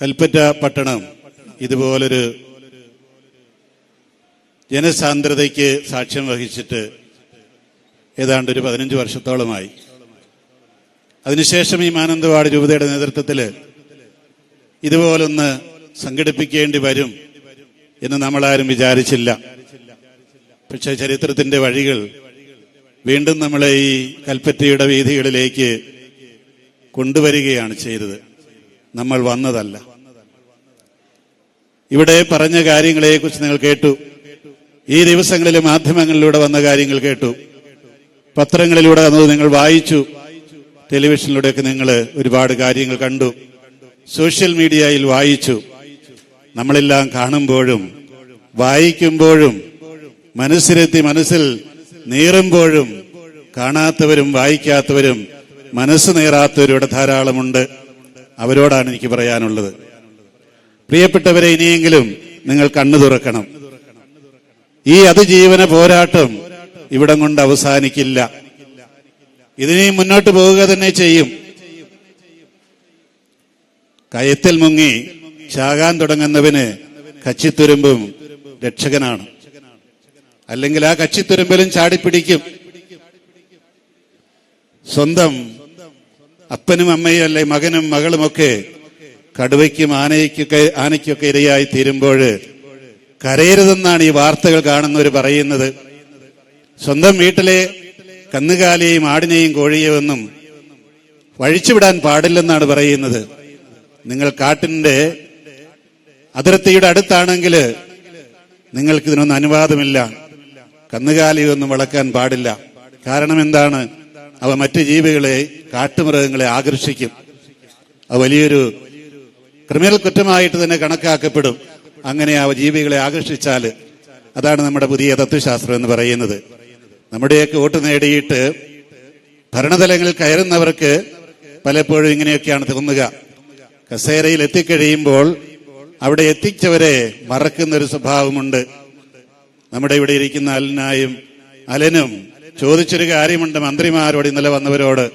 കൽപ്പറ്റ പട്ടണം ഇതുപോലൊരു ജനസാന്ദ്രതയ്ക്ക് സാക്ഷ്യം വഹിച്ചിട്ട് ഏതാണ്ട് ഒരു പതിനഞ്ച് വർഷത്തോളമായി. അതിനുശേഷം ഈ മാനന്തവാടി രൂപതയുടെ നേതൃത്വത്തിൽ ഇതുപോലൊന്ന് സംഘടിപ്പിക്കേണ്ടി വരും എന്ന് നമ്മളാരും വിചാരിച്ചില്ല. പക്ഷെ ചരിത്രത്തിന്റെ വഴികൾ വീണ്ടും നമ്മളെ ഈ കൽപ്പറ്റയുടെ വീഥികളിലേക്ക് കൊണ്ടുവരികയാണ് ചെയ്തത്. നമ്മൾ വന്നതല്ല. ഇവിടെ പറഞ്ഞ കാര്യങ്ങളെക്കുറിച്ച് നിങ്ങൾ കേട്ടു. ഈ ദിവസങ്ങളിൽ മാധ്യമങ്ങളിലൂടെ വന്ന കാര്യങ്ങൾ കേട്ടു. പത്രങ്ങളിലൂടെ വന്നത് നിങ്ങൾ വായിച്ചു. ടെലിവിഷനിലൂടെയൊക്കെ നിങ്ങൾ ഒരുപാട് കാര്യങ്ങൾ കണ്ടു. സോഷ്യൽ മീഡിയയിൽ വായിച്ചു. നമ്മളെല്ലാം കാണുമ്പോഴും വായിക്കുമ്പോഴും മനസ്സിലെത്തി മനസ്സിൽ നീറുമ്പോഴും കാണാത്തവരും വായിക്കാത്തവരും മനസ്സ് നേരാത്തവരും ഇവിടെ ധാരാളമുണ്ട്. അവരോടാണ് എനിക്ക് പറയാനുള്ളത്. പ്രിയപ്പെട്ടവരെ ഇനിയെങ്കിലും നിങ്ങൾ കണ്ണു തുറക്കണം. ഈ അതിജീവന പോരാട്ടം ഇവിടം കൊണ്ട് അവസാനിക്കില്ല. ഇതിനെ മുന്നോട്ട് പോവുക തന്നെ ചെയ്യും. കയത്തിൽ മുങ്ങി ചാകാൻ തുടങ്ങുന്നവന് കച്ചിത്തുരുമ്പും രക്ഷകനാണ്. അല്ലെങ്കിൽ ആ കച്ചിത്തുരുമ്പിലും ചാടിപ്പിടിക്കും. സ്വന്തം അപ്പനും അമ്മയും അല്ലെ മകനും മകളുമൊക്കെ കടുവയ്ക്കും ആനയ്ക്കൊക്കെ ആനയ്ക്കൊക്കെ ഇരയായി തീരുമ്പോൾ കരയരുതെന്നാണ് ഈ വാർത്തകൾ കാണുന്നവർ പറയുന്നത്. സ്വന്തം വീട്ടിലെ കന്നുകാലിയെയും ആടിനെയും കോഴിയെയൊന്നും വഴിച്ചുവിടാൻ പാടില്ലെന്നാണ് പറയുന്നത്. നിങ്ങൾ കാട്ടിന്റെ അതിർത്തിയുടെ അടുത്താണെങ്കിൽ നിങ്ങൾക്ക് ഇതിനൊന്നും അനുവാദമില്ല. കന്നുകാലിയൊന്നും വളക്കാൻ പാടില്ല. കാരണം എന്താണ്? അവ മറ്റ് ജീവികളെ കാട്ടുമൃഗങ്ങളെ ആകർഷിക്കും. അത് വലിയൊരു ക്രിമിനൽ കുറ്റമായിട്ട് തന്നെ കണക്കാക്കപ്പെടും. അങ്ങനെ അവ ജീവികളെ ആകർഷിച്ചാൽ അതാണ് നമ്മുടെ പുതിയ തത്വശാസ്ത്രം എന്ന് പറയുന്നത്. നമ്മുടെയൊക്കെ വോട്ട് നേടിയിട്ട് ഭരണതലങ്ങളിൽ കയറുന്നവർക്ക് പലപ്പോഴും ഇങ്ങനെയൊക്കെയാണ് തോന്നുക. കസേരയിൽ എത്തിക്കഴിയുമ്പോൾ അവിടെ എത്തിച്ചവരെ മറക്കുന്ന ഒരു സ്വഭാവമുണ്ട്. നമ്മുടെ ഇവിടെ ഇരിക്കുന്ന അലനായും അലനും ചോദിച്ചൊരു കാര്യമുണ്ട് മന്ത്രിമാരോട് ഇന്നലെ വന്നവരോട്.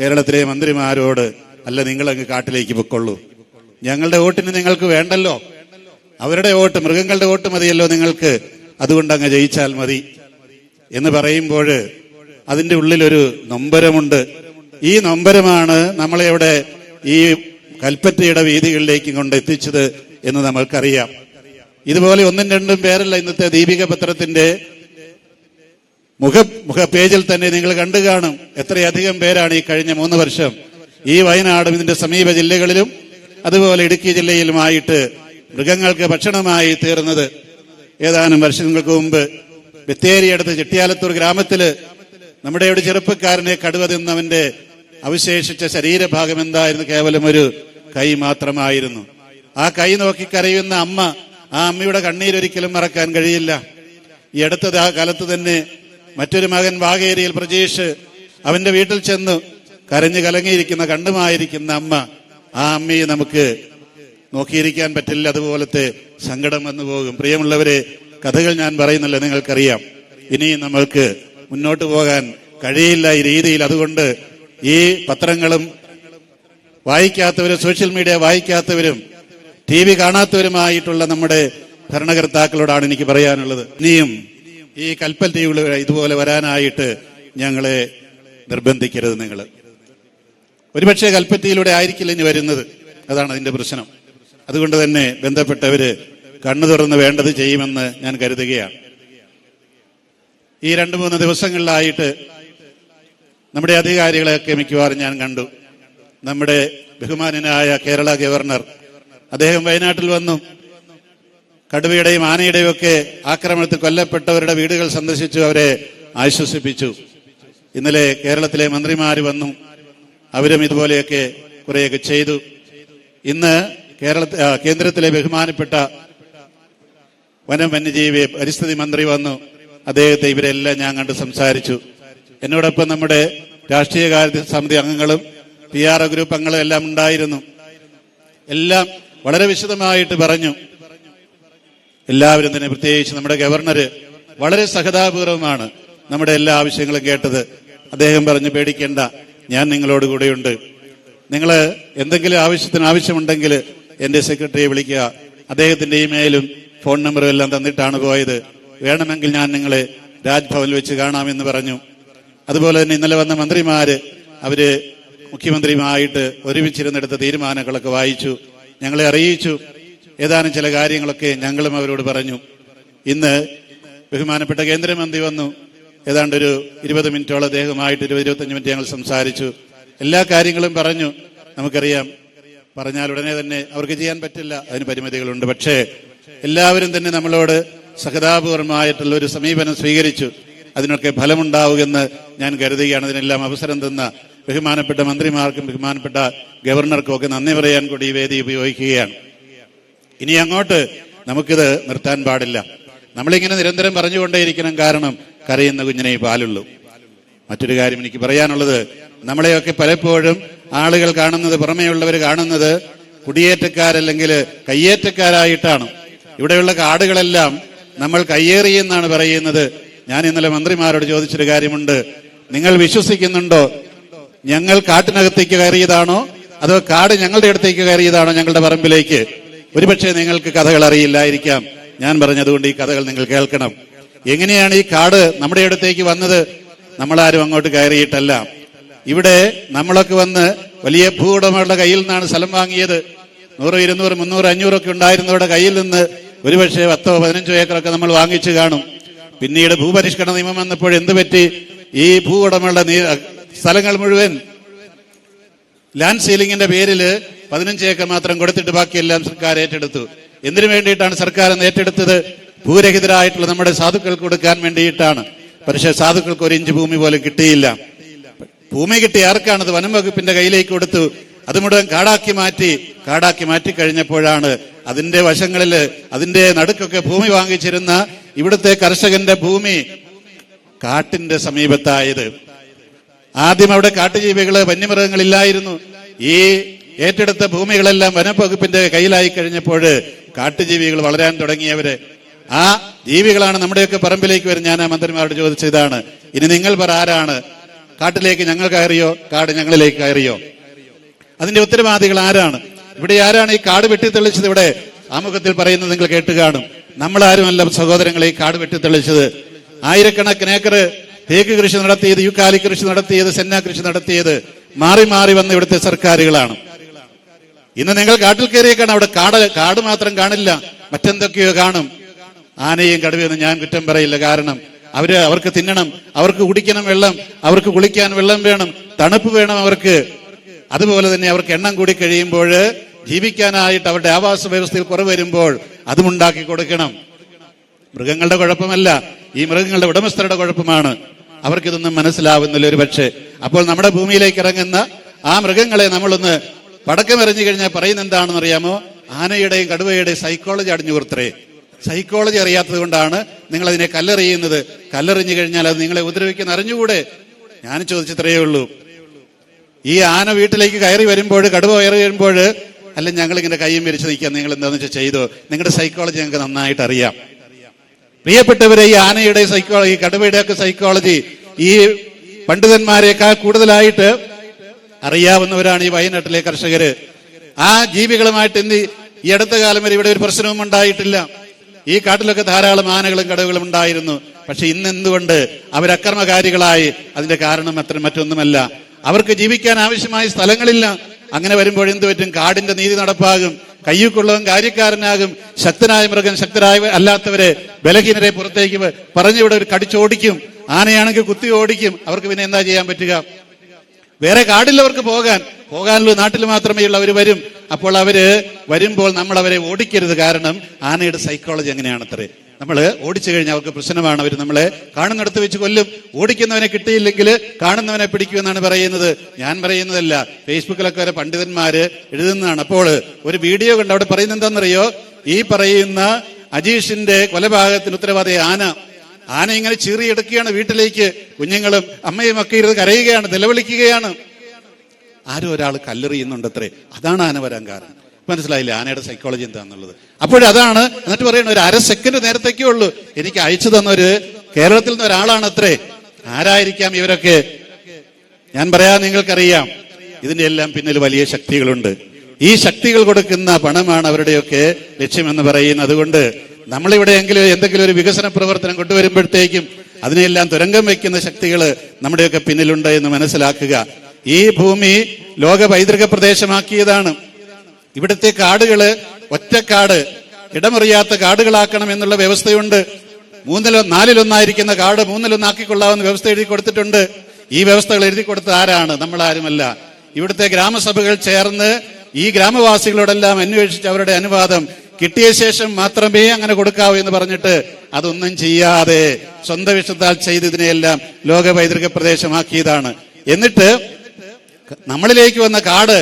കേരളത്തിലെ മന്ത്രിമാരോട് അല്ല നിങ്ങൾ അങ്ങ് കാട്ടിലേക്ക് പൊക്കൊള്ളൂ ഞങ്ങളുടെ വോട്ടിന് നിങ്ങൾക്ക് വേണ്ടല്ലോ. അവരുടെ വോട്ട് മൃഗങ്ങളുടെ വോട്ട് മതിയല്ലോ നിങ്ങൾക്ക്. അതുകൊണ്ട് അങ്ങ് ജയിച്ചാൽ മതി. എന്ന് പറയുമ്പോൾ അതിന്റെ ഉള്ളിലൊരു നൊമ്പരമുണ്ട്. ഈ നൊമ്പരമാണ് നമ്മളെ ഇവിടെ ഈ കൽപ്പറ്റയുടെ വീതികളിലേക്ക് കൊണ്ട് എത്തിച്ചത് എന്ന് നമ്മൾക്കറിയാം. ഇതുപോലെ ഒന്നും രണ്ടും പേരല്ല ഇന്നത്തെ ദീപിക പത്രത്തിന്റെ മുഖ മുഖ പേജിൽ തന്നെ നിങ്ങൾ കണ്ടു കാണും എത്രയധികം പേരാണ് ഈ കഴിഞ്ഞ മൂന്ന് വർഷം. ഈ വയനാടും ഇതിന്റെ സമീപ ജില്ലകളിലും അതുപോലെ ഇടുക്കി ജില്ലയിലുമായിട്ട് മൃഗങ്ങൾക്ക് ഭക്ഷണമായി തീർന്നത് ഏതാനും വർഷങ്ങൾക്ക് മുമ്പ്. ബത്തേരി അടുത്ത് ചെട്ടിയാലത്തൂർ ഗ്രാമത്തിൽ നമ്മുടെ ഒരു ചെറുപ്പക്കാരനെ കടുവ തിന്നവന്റെ അവശേഷിച്ച ശരീരഭാഗം എന്തായിരുന്നു? കേവലം ഒരു കൈ മാത്രമായിരുന്നു. ആ കൈ നോക്കി കരയുന്ന അമ്മ ആ അമ്മയുടെ കണ്ണീരൊരിക്കലും മറക്കാൻ കഴിയില്ല. ഈ അടുത്തത് ആ കാലത്ത് തന്നെ മറ്റൊരു മകൻ വാഗേരിയിൽ പ്രജീഷ് അവന്റെ വീട്ടിൽ ചെന്ന് കരഞ്ഞു കലങ്ങിയിരിക്കുന്ന കണ്ടുമായിരിക്കുന്ന അമ്മ ആ അമ്മയെ നമുക്ക് നോക്കിയിരിക്കാൻ പറ്റില്ല. അതുപോലത്തെ സങ്കടം വന്നു പോകും. പ്രിയമുള്ളവരെ കഥകൾ ഞാൻ പറയുന്നില്ല നിങ്ങൾക്കറിയാം. ഇനിയും നമ്മൾക്ക് മുന്നോട്ട് പോകാൻ കഴിയില്ല ഈ രീതിയിൽ. അതുകൊണ്ട് ഈ പത്രങ്ങളും വായിക്കാത്തവരും സോഷ്യൽ മീഡിയ വായിക്കാത്തവരും ടി വി കാണാത്തവരുമായിട്ടുള്ള നമ്മുടെ ഭരണകർത്താക്കളോടാണ് എനിക്ക് പറയാനുള്ളത്. ഇനിയും ഈ കൽപ്പറ്റയുടെ ഇതുപോലെ വരാനായിട്ട് ഞങ്ങളെ നിർബന്ധിക്കരുത് നിങ്ങൾ. ഒരുപക്ഷെ കൽപ്പറ്റയിലൂടെ ആയിരിക്കില്ല ഇനി വരുന്നത്. അതാണ് അതിന്റെ പ്രശ്നം. അതുകൊണ്ട് തന്നെ ബന്ധപ്പെട്ടവര് കണ്ണു തുറന്ന് വേണ്ടത് ചെയ്യുമെന്ന് ഞാൻ കരുതുകയാണ്. ഈ രണ്ടു മൂന്ന് ദിവസങ്ങളിലായിട്ട് നമ്മുടെ അധികാരികളെയൊക്കെ മിക്കവാറും ഞാൻ കണ്ടു. നമ്മുടെ ബഹുമാനനായ കേരള ഗവർണർ അദ്ദേഹം വയനാട്ടിൽ വന്നു. കടുവയുടെയും ആനയുടെയും ഒക്കെ ആക്രമണത്തിൽ കൊല്ലപ്പെട്ടവരുടെ വീടുകൾ സന്ദർശിച്ചു അവരെ ആശ്വസിപ്പിച്ചു. ഇന്നലെ കേരളത്തിലെ മന്ത്രിമാർ വന്നു. അവരും ഇതുപോലെയൊക്കെ കുറെയൊക്കെ ചെയ്തു. ഇന്ന് കേരള കേന്ദ്രത്തിലെ ബഹുമാനപ്പെട്ട വനം വന്യജീവി പരിസ്ഥിതി മന്ത്രി വന്നു. അദ്ദേഹത്തെ ഇവരെല്ലാം ഞാൻ കണ്ട് സംസാരിച്ചു. എന്നോടൊപ്പം നമ്മുടെ രാഷ്ട്രീയകാര്യ സമിതി അംഗങ്ങളും പി ആർ ഒ ഗ്രൂപ്പ് അംഗങ്ങളും എല്ലാം ഉണ്ടായിരുന്നു. എല്ലാം വളരെ വിശദമായിട്ട് പറഞ്ഞു. എല്ലാവരും തന്നെ പ്രത്യേകിച്ച് നമ്മുടെ ഗവർണർ വളരെ സഹതാപൂർവമാണ് നമ്മുടെ എല്ലാ ആവശ്യങ്ങളും കേട്ടത്. അദ്ദേഹം പറഞ്ഞു പേടിക്കേണ്ട ഞാൻ നിങ്ങളോട് കൂടെയുണ്ട്. നിങ്ങൾ എന്തെങ്കിലും ആവശ്യത്തിന് ആവശ്യമുണ്ടെങ്കിൽ എന്റെ സെക്രട്ടറിയെ വിളിക്കുക. അദ്ദേഹത്തിന്റെ ഇമെയിലും ഫോൺ നമ്പറും എല്ലാം തന്നിട്ടാണ് പോയത്. വേണമെങ്കിൽ ഞാൻ നിങ്ങളെ രാജ്ഭവനിൽ വെച്ച് കാണാമെന്ന് പറഞ്ഞു. അതുപോലെ തന്നെ ഇന്നലെ വന്ന മന്ത്രിമാര് അവർ മുഖ്യമന്ത്രിയുമായിട്ട് ഒരുമിച്ചിരുന്നെടുത്ത തീരുമാനങ്ങളൊക്കെ വായിച്ചു. ഞങ്ങളെ അറിയിച്ചു. ഏതാനും ചില കാര്യങ്ങളൊക്കെ ഞങ്ങളും അവരോട് പറഞ്ഞു. ഇന്ന് ബഹുമാനപ്പെട്ട കേന്ദ്രമന്ത്രി വന്നു. ഏതാണ്ട് ഒരു ഇരുപത് മിനിറ്റോളം അദ്ദേഹമായിട്ട് ഇരുപത് ഇരുപത്തഞ്ച് മിനിറ്റ് ഞങ്ങൾ സംസാരിച്ചു. എല്ലാ കാര്യങ്ങളും പറഞ്ഞു. നമുക്കറിയാം. പറഞ്ഞാൽ ഉടനെ തന്നെ അവർക്ക് ചെയ്യാൻ പറ്റില്ല. അതിന് പരിമിതികളുണ്ട്. പക്ഷേ എല്ലാവരും തന്നെ നമ്മളോട് സഹതാപൂർവമായിട്ടുള്ള ഒരു സമീപനം സ്വീകരിച്ചു. അതിനൊക്കെ ഫലമുണ്ടാവുമെന്ന് ഞാൻ കരുതുകയാണ്. അതിനെല്ലാം അവസരം തന്ന ബഹുമാനപ്പെട്ട മന്ത്രിമാർക്കും ബഹുമാനപ്പെട്ട ഗവർണർക്കും ഒക്കെ നന്ദി പറയാൻ കൂടി ഈ വേദി ഉപയോഗിക്കുകയാണ്. ഇനി അങ്ങോട്ട് നമുക്കിത് നിർത്താൻ പാടില്ല. നമ്മളിങ്ങനെ നിരന്തരം പറഞ്ഞുകൊണ്ടേയിരിക്കണം കാരണം കരയുന്ന കുഞ്ഞിനെ പാലുള്ളൂ. മറ്റൊരു കാര്യം എനിക്ക് പറയാനുള്ളത് നമ്മളെയൊക്കെ പലപ്പോഴും ആളുകൾ കാണുന്നത് പുറമേയുള്ളവർ കാണുന്നത് കുടിയേറ്റക്കാരല്ലെങ്കിൽ കയ്യേറ്റക്കാരായിട്ടാണ്. ഇവിടെയുള്ള കാടുകളെല്ലാം നമ്മൾ കയ്യേറി എന്നാണ് പറയുന്നത്. ഞാൻ ഇന്നലെ മന്ത്രിമാരോട് ചോദിച്ചൊരു കാര്യമുണ്ട്. നിങ്ങൾ വിശ്വസിക്കുന്നുണ്ടോ? ഞങ്ങൾ കാട്ടിനകത്തേക്ക് കയറിയതാണോ? അതോ കാട് ഞങ്ങളുടെ അടുത്തേക്ക് കയറിയതാണോ ഞങ്ങളുടെ പറമ്പിലേക്ക്? ഒരുപക്ഷെ നിങ്ങൾക്ക് കഥകൾ അറിയില്ലായിരിക്കാം. ഞാൻ പറഞ്ഞതുകൊണ്ട് ഈ കഥകൾ നിങ്ങൾ കേൾക്കണം. എങ്ങനെയാണ് ഈ കാട് നമ്മുടെ അടുത്തേക്ക് വന്നത്? നമ്മളാരും അങ്ങോട്ട് കയറിയിട്ടല്ല. ഇവിടെ നമ്മളൊക്കെ വന്ന് വലിയ ഭൂവുടമകളുടെ കയ്യിൽ നിന്നാണ് സ്ഥലം വാങ്ങിയത്. നൂറ് ഇരുന്നൂറ് മുന്നൂറ് അഞ്ഞൂറൊക്കെ ഉണ്ടായിരുന്നവരുടെ കയ്യിൽ നിന്ന് ഒരുപക്ഷെ പത്തോ പതിനഞ്ചോ ഏക്കറൊക്കെ നമ്മൾ വാങ്ങിച്ചു കാണും. പിന്നീട് ഭൂപരിഷ്കരണ നിയമം വന്നപ്പോൾ എന്ത് പറ്റി ഈ ഭൂവുടമകളുടെ സ്ഥലങ്ങൾ മുഴുവൻ ലാൻഡ് സീലിംഗിന്റെ പേരിൽ പതിനഞ്ച് ഏക്കർ മാത്രം കൊടുത്തിട്ട് ബാക്കിയെല്ലാം സർക്കാർ ഏറ്റെടുത്തു. എന്തിനു വേണ്ടിയിട്ടാണ് സർക്കാർ ഏറ്റെടുത്തത്? ഭൂരഹിതരായിട്ടുള്ള നമ്മുടെ സാധുക്കൾക്ക് കൊടുക്കാൻ വേണ്ടിയിട്ടാണ്. പക്ഷേ സാധുക്കൾക്ക് ഒരു ഇഞ്ച് ഭൂമി പോലും കിട്ടിയില്ല. ഭൂമി കിട്ടി ആർക്കാണത് വനം വകുപ്പിന്റെ കയ്യിലേക്ക് കൊടുത്തു? അത് മുഴുവൻ കാടാക്കി മാറ്റി കാടാക്കി മാറ്റി കഴിഞ്ഞപ്പോഴാണ് അതിന്റെ വശങ്ങളിൽ അതിന്റെ നടുക്കൊക്കെ ഭൂമി വാങ്ങിച്ചിരുന്ന ഇവിടുത്തെ കർഷകന്റെ ഭൂമി കാട്ടിന്റെ സമീപത്തായത്. ആദ്യം അവിടെ കാട്ടുജീവികൾ വന്യമൃഗങ്ങളില്ലായിരുന്നു. ഈ ഏറ്റെടുത്ത ഭൂമികളെല്ലാം വനംവകുപ്പിന്റെ കയ്യിലായി കഴിഞ്ഞപ്പോൾ കാട്ടുജീവികൾ വളരാൻ തുടങ്ങിയവര്. ആ ജീവികളാണ് നമ്മുടെയൊക്കെ പറമ്പിലേക്ക് വരും ഞാൻ ആ മന്ത്രിമാരോട് ചോദിച്ചതാണ് ഇനി നിങ്ങൾ പറ ആരാണ്? കാട്ടിലേക്ക് ഞങ്ങൾ കയറിയോ? കാട് ഞങ്ങളിലേക്ക് കയറിയോ? അതിന്റെ ഉത്തരവാദികൾ ആരാണ്? ഇവിടെ ആരാണ് ഈ കാട് വെട്ടിത്തെളിച്ചത് ഇവിടെ? ആമുഖത്തിൽ പറയുന്നത് നിങ്ങൾ കേട്ട് കാണും. നമ്മളാരുമല്ല സഹോദരങ്ങളെ ഈ കാട് വെട്ടിത്തെളിച്ചത്? ആയിരക്കണക്കിന് ഏക്കർ തേക്ക് കൃഷി നടത്തിയത് യുക്കാലി കൃഷി നടത്തിയത് സെന്ന കൃഷി നടത്തിയത് മാറി മാറി വന്ന ഇവിടുത്തെ സർക്കാരുകളാണ്. ഇന്ന് നിങ്ങൾ കാട്ടിൽ കയറിയേക്കാണ് അവിടെ കാട് കാട് മാത്രം കാണില്ല മറ്റെന്തൊക്കെയോ കാണും. ആനയും കടുവയൊന്നും ഞാൻ കുറ്റം പറയില്ല കാരണം അവർ അവർക്ക് തിന്നണം അവർക്ക് കുടിക്കണം വെള്ളം അവർക്ക് കുളിക്കാൻ വെള്ളം വേണം തണുപ്പ് വേണം അവർക്ക്. അതുപോലെ തന്നെ അവർക്ക് എണ്ണം കൂടി കഴിയുമ്പോൾ ജീവിക്കാനായിട്ട് അവരുടെ ആവാസ വ്യവസ്ഥയിൽ കുറവ് വരുമ്പോൾ അതും ഉണ്ടാക്കി കൊടുക്കണം. മൃഗങ്ങളുടെ കുഴപ്പമല്ല. ഈ മൃഗങ്ങളുടെ ഉടമസ്ഥരുടെ കുഴപ്പമാണ്. അവർക്കിതൊന്നും മനസ്സിലാവുന്നില്ല ഒരു പക്ഷേ. അപ്പോൾ നമ്മുടെ ഭൂമിയിലേക്ക് ഇറങ്ങുന്ന ആ മൃഗങ്ങളെ നമ്മളൊന്ന് പടക്കമെറിഞ്ഞു കഴിഞ്ഞാൽ പറയുന്ന എന്താണെന്ന് അറിയാമോ ആനയുടെയും കടുവയുടെയും സൈക്കോളജി അടിഞ്ഞു കൊടുത്തേ സൈക്കോളജി അറിയാത്തത് കൊണ്ടാണ് നിങ്ങൾ അതിനെ കല്ലെറിയുന്നത്. കല്ലെറിഞ്ഞു കഴിഞ്ഞാൽ അത് നിങ്ങളെ ഉപദ്രവിക്കുന്ന അറിഞ്ഞുകൂടെ? ഞാൻ ചോദിച്ചത്രയേ ഉള്ളൂ. ഈ ആന വീട്ടിലേക്ക് കയറി വരുമ്പോൾ കടുവ കയറി വരുമ്പോൾ അല്ല ഞങ്ങൾ ഇങ്ങനെ കൈയും വിരിച്ച് നിൽക്കാം. നിങ്ങൾ എന്താണെന്ന് വെച്ചാൽ ചെയ്തോ? നിങ്ങളുടെ സൈക്കോളജി ഞങ്ങൾക്ക് നന്നായിട്ട് അറിയാം. പ്രിയപ്പെട്ടവരെ ഈ ആനയുടെ സൈക്കോളജി കടുവയുടെ ഒക്കെ സൈക്കോളജി ഈ പണ്ഡിതന്മാരെക്കാൾ കൂടുതലായിട്ട് അറിയാവുന്നവരാണ് ഈ വയനാട്ടിലെ കർഷകര്. ആ ജീവികളുമായിട്ട് ഇന്ന് ഈ അടുത്ത കാലം വരെ ഇവിടെ ഒരു പ്രശ്നവും ഉണ്ടായിട്ടില്ല. ഈ കാട്ടിലൊക്കെ ധാരാളം ആനകളും കടവുകളും ഉണ്ടായിരുന്നു. പക്ഷെ ഇന്ന് എന്തുകൊണ്ട് അവരക്രമകാരികളായി അതിന്റെ കാരണം അത്ര മറ്റൊന്നുമല്ല. അവർക്ക് ജീവിക്കാൻ ആവശ്യമായ സ്ഥലങ്ങളില്ല. അങ്ങനെ വരുമ്പോൾ എന്ത് പറ്റും? കാടിന്റെ നീതി നടപ്പാകും. കയ്യൂക്കുള്ളവൻ കാര്യക്കാരനാകും ശക്തനായ മൃഗം ശക്തരായ അല്ലാത്തവരെ ബലഹീനരെ പുറത്തേക്ക് പറഞ്ഞിവിടെ ഒരു കടിച്ചോടിക്കും ആനയാണെങ്കിൽ കുത്തി ഓടിക്കും. അവർക്ക് പിന്നെ എന്താ ചെയ്യാൻ പറ്റുക? വേറെ കാടില്ലവർക്ക് പോകാൻ. പോകാനുള്ള നാട്ടിൽ മാത്രമേ ഉള്ള അവർ വരും. അപ്പോൾ അവർ വരുമ്പോൾ നമ്മൾ അവരെ ഓടിക്കരുത്. കാരണം ആനയുടെ സൈക്കോളജി എങ്ങനെയാണത്രേ നമ്മൾ ഓടിച്ചു കഴിഞ്ഞാൽ അവർക്ക് പ്രശ്നമാണ്. അവർ നമ്മളെ കാണുന്നിടത്ത് വെച്ച് കൊല്ലും. ഓടിക്കുന്നവനെ കിട്ടിയില്ലെങ്കിൽ കാണുന്നവനെ പിടിക്കുമെന്നാണ് പറയുന്നത്. ഞാൻ പറയുന്നതല്ല. ഫേസ്ബുക്കിലൊക്കെ വരെ പണ്ഡിതന്മാര് എഴുതുന്നതാണ്. അപ്പോൾ ഒരു വീഡിയോ കണ്ട് അവിടെ പറയുന്നത് എന്താണെന്നറിയോ? ഈ പറയുന്ന അജീഷിന്റെ കൊലപാതകത്തിന് ഉത്തരവാദി ആന. ആന ഇങ്ങനെ ചീറിയെടുക്കുകയാണ് വീട്ടിലേക്ക്. കുഞ്ഞുങ്ങളും അമ്മയും ഒക്കെ ഇരുന്ന് കരയുകയാണ് നിലവിളിക്കുകയാണ്. ആരും ഒരാൾ കല്ലെറിയുന്നുണ്ട് അത്രേ അതാണ് ആന വരാൻ കാരണം. മനസ്സിലായില്ലേ? ആനയുടെ സൈക്കോളജി എന്താന്നുള്ളത്. അപ്പോഴതാണ് എന്നിട്ട് പറയണ ഒരു അര സെക്കൻഡ് നേരത്തേക്കേ ഉള്ളൂ. എനിക്ക് അയച്ചു തന്നൊരു കേരളത്തിൽ നിന്ന് ഒരാളാണ് അത്രേ ആരായിരിക്കാം ഇവരൊക്കെ? ഞാൻ പറയാ നിങ്ങൾക്കറിയാം. ഇതിന്റെ എല്ലാം പിന്നിൽ വലിയ ശക്തികളുണ്ട്. ഈ ശക്തികൾ കൊടുക്കുന്ന പണമാണ് അവരുടെയൊക്കെ ലക്ഷ്യമെന്ന് പറയുന്നത്. അതുകൊണ്ട് നമ്മളിവിടെ എങ്കിലും എന്തെങ്കിലും ഒരു വികസന പ്രവർത്തനം കൊണ്ടുവരുമ്പോഴത്തേക്കും അതിനെല്ലാം തുരങ്കം വയ്ക്കുന്ന ശക്തികൾ നമ്മുടെയൊക്കെ പിന്നിലുണ്ട് എന്ന് മനസ്സിലാക്കുക. ഈ ഭൂമി ലോക പൈതൃക പ്രദേശമാക്കിയതാണ്. ഇവിടുത്തെ കാടുകൾ ഒറ്റക്കാട് ഇടമറിയാത്ത കാടുകളാക്കണം എന്നുള്ള വ്യവസ്ഥയുണ്ട്. മൂന്നിലോ നാലിലൊന്നായിരിക്കുന്ന കാട് മൂന്നിലൊന്നാക്കിക്കൊള്ളാവുന്ന വ്യവസ്ഥ എഴുതി കൊടുത്തിട്ടുണ്ട്. ഈ വ്യവസ്ഥകൾ എഴുതി കൊടുത്ത ആരാണ്? നമ്മൾ ആരുമല്ല ഇവിടുത്തെ ഗ്രാമസഭകൾ ചേർന്ന് ഈ ഗ്രാമവാസികളോടെല്ലാം അന്വേഷിച്ച് അവരുടെ അനുവാദം കിട്ടിയ ശേഷം മാത്രമേ അങ്ങനെ കൊടുക്കാവൂ എന്ന് പറഞ്ഞിട്ട് അതൊന്നും ചെയ്യാതെ സ്വന്തം ഇഷ്ടത്താൽ ചെയ്ത് ഇതിനെയെല്ലാം ലോക പൈതൃക പ്രദേശമാക്കിയതാണ്. എന്നിട്ട് നമ്മളിലേക്ക് വന്ന കാട്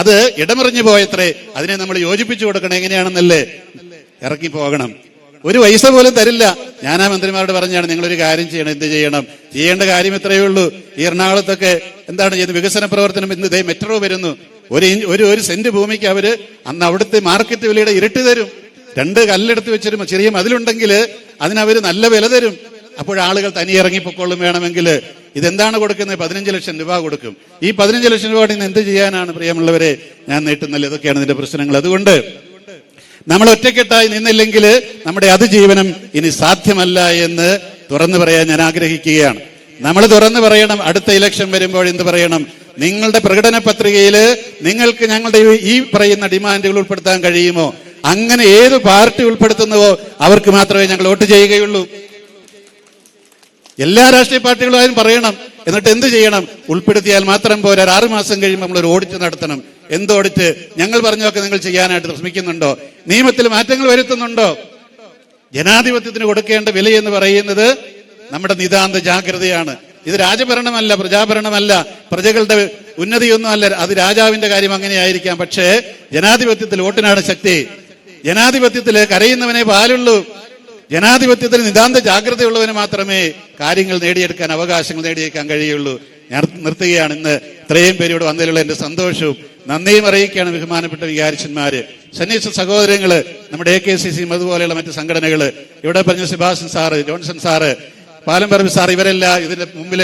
അത് ഇടമറിഞ്ഞു പോയത്രേ. അതിനെ നമ്മൾ യോജിപ്പിച്ചു കൊടുക്കണം എങ്ങനെയാണെന്നല്ലേ? ഇറക്കി പോകണം ഒരു പൈസ പോലും തരില്ല. ഞാൻ ആ മന്ത്രിമാരോട് പറഞ്ഞാണ് നിങ്ങളൊരു കാര്യം ചെയ്യണം എന്ത് ചെയ്യണം? ചെയ്യേണ്ട കാര്യം ഇത്രയേ ഉള്ളൂ. ഈ എറണാകുളത്തൊക്കെ എന്താണ് ചെയ്ത്? വികസന പ്രവർത്തനം ഇന്ന് ഇതേ മെട്രോ വരുന്നു. ഒരു ഒരു ഒരു സെന്റ് ഭൂമിക്ക് അവർ അന്ന് അവിടുത്തെ മാർക്കറ്റ് വിലയുടെ ഇരട്ടി തരും. രണ്ട് കല്ലെടുത്ത് വെച്ചൊരു ചെറിയ മതിലുണ്ടെങ്കിൽ അതിനവര് നല്ല വില തരും. അപ്പോൾ ആളുകൾ തനിയെ ഇറങ്ങിപ്പൊക്കോളും വേണമെങ്കിൽ ഇതെന്താണ് കൊടുക്കുന്നത്? പതിനഞ്ച് ലക്ഷം രൂപ കൊടുക്കും. ഈ പതിനഞ്ച് ലക്ഷം രൂപ നിന്ന് എന്ത് ചെയ്യാനാണ് പ്രിയമുള്ളവരെ? ഞാൻ നീട്ടുന്നില്ല ഇതൊക്കെയാണ് ഇതിന്റെ പ്രശ്നങ്ങൾ. അതുകൊണ്ട് നമ്മൾ ഒറ്റക്കെട്ടായി നിന്നില്ലെങ്കിൽ നമ്മുടെ അതിജീവനം ഇനി സാധ്യമല്ല എന്ന് തുറന്നു പറയാൻ ഞാൻ ആഗ്രഹിക്കുകയാണ്. നമ്മൾ തുറന്നു പറയണം അടുത്ത ഇലക്ഷൻ വരുമ്പോൾ എന്ത് പറയണം? നിങ്ങളുടെ പ്രകടന പത്രികയിൽ നിങ്ങൾക്ക് ഞങ്ങളുടെ ഈ പറയുന്ന ഡിമാൻഡുകൾ ഉൾപ്പെടുത്താൻ കഴിയുമോ? അങ്ങനെ ഏത് പാർട്ടി ഉൾപ്പെടുത്തുന്നുവോ? അവർക്ക് മാത്രമേ ഞങ്ങൾ വോട്ട് ചെയ്യുകയുള്ളൂ. എല്ലാ രാഷ്ട്രീയ പാർട്ടികളും പറയണം. എന്നിട്ട് എന്ത് ചെയ്യണം? ഉൾപ്പെടുത്തിയാൽ മാത്രം പോരാ. ആറു മാസം കഴിയുമ്പോൾ നമ്മൾ ഒരു ഓഡിറ്റ് നടത്തണം. എന്ത് ഓഡിറ്റ്? ഞങ്ങൾ പറഞ്ഞൊക്കെ നിങ്ങൾ ചെയ്യാനായിട്ട് ശ്രമിക്കുന്നുണ്ടോ? നിയമത്തിൽ മാറ്റങ്ങൾ വരുത്തുന്നുണ്ടോ? ജനാധിപത്യത്തിന് കൊടുക്കേണ്ട വില എന്ന് പറയുന്നത് നമ്മുടെ നിതാന്ത ജാഗ്രതയാണ്. ഇത് രാജഭരണമല്ല പ്രജാഭരണമല്ല. പ്രജകളുടെ ഉന്നതിയൊന്നും അല്ല. അത് രാജാവിന്റെ കാര്യം അങ്ങനെയായിരിക്കാം പക്ഷേ ജനാധിപത്യത്തിൽ വോട്ടിനാണ് ശക്തി. ജനാധിപത്യത്തിൽ കരയുന്നവനെ പാലുള്ളൂ. ജനാധിപത്യത്തിൽ നിതാന്ത ജാഗ്രതയുള്ളവന് മാത്രമേ കാര്യങ്ങൾ നേടിയെടുക്കാൻ അവകാശങ്ങൾ നേടിയെടുക്കാൻ കഴിയുള്ളൂ. ഞാൻ നിർത്തുകയാണ്. ഇന്ന് ഇത്രയും പേര് ഇവിടെ വന്നതിലുള്ള എന്റെ സന്തോഷവും നന്ദിയും അറിയിക്കുകയാണ് ബഹുമാനപ്പെട്ട വികാരിച്ചന്മാര്. സന്യാസ സഹോദരങ്ങൾ നമ്മുടെ എ കെ സി സി അതുപോലെയുള്ള മറ്റ് സംഘടനകൾ ഇവിടെ പറഞ്ഞ Subhashan sir Johnson sir Palamparamb sir ഇവരെല്ലാം ഇതിന്റെ മുമ്പിൽ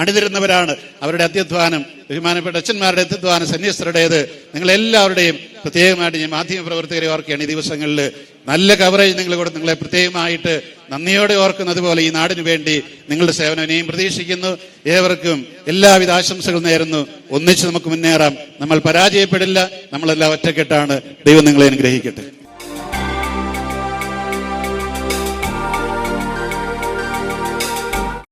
അണിതിരുന്നവരാണ് അവരുടെ അത്യധ്വാനം ബഹുമാനപ്പെട്ട അച്ഛന്മാരുടെ അത്യധ്വാനം സന്യസ്തരുടേത് നിങ്ങളെല്ലാവരുടെയും പ്രത്യേകമായിട്ട് ഞാൻ മാധ്യമ പ്രവർത്തകരെ ഓർക്കുകയാണ് ഈ ദിവസങ്ങളിൽ നല്ല കവറേജ് നിങ്ങൾ കൊടുത്ത് നിങ്ങളെ പ്രത്യേകമായിട്ട് നന്ദിയോടെ ഓർക്കുന്നത് പോലെ ഈ നാടിനു വേണ്ടി നിങ്ങളുടെ സേവനം ഇനിയും പ്രതീക്ഷിക്കുന്നു. ഏവർക്കും എല്ലാവിധ ആശംസകളും നേരുന്നു. ഒന്നിച്ച് നമുക്ക് മുന്നേറാം. നമ്മൾ പരാജയപ്പെടില്ല. നമ്മളെല്ലാം ഒറ്റക്കെട്ടാണ്. ദൈവം നിങ്ങളെ അനുഗ്രഹിക്കട്ടെ.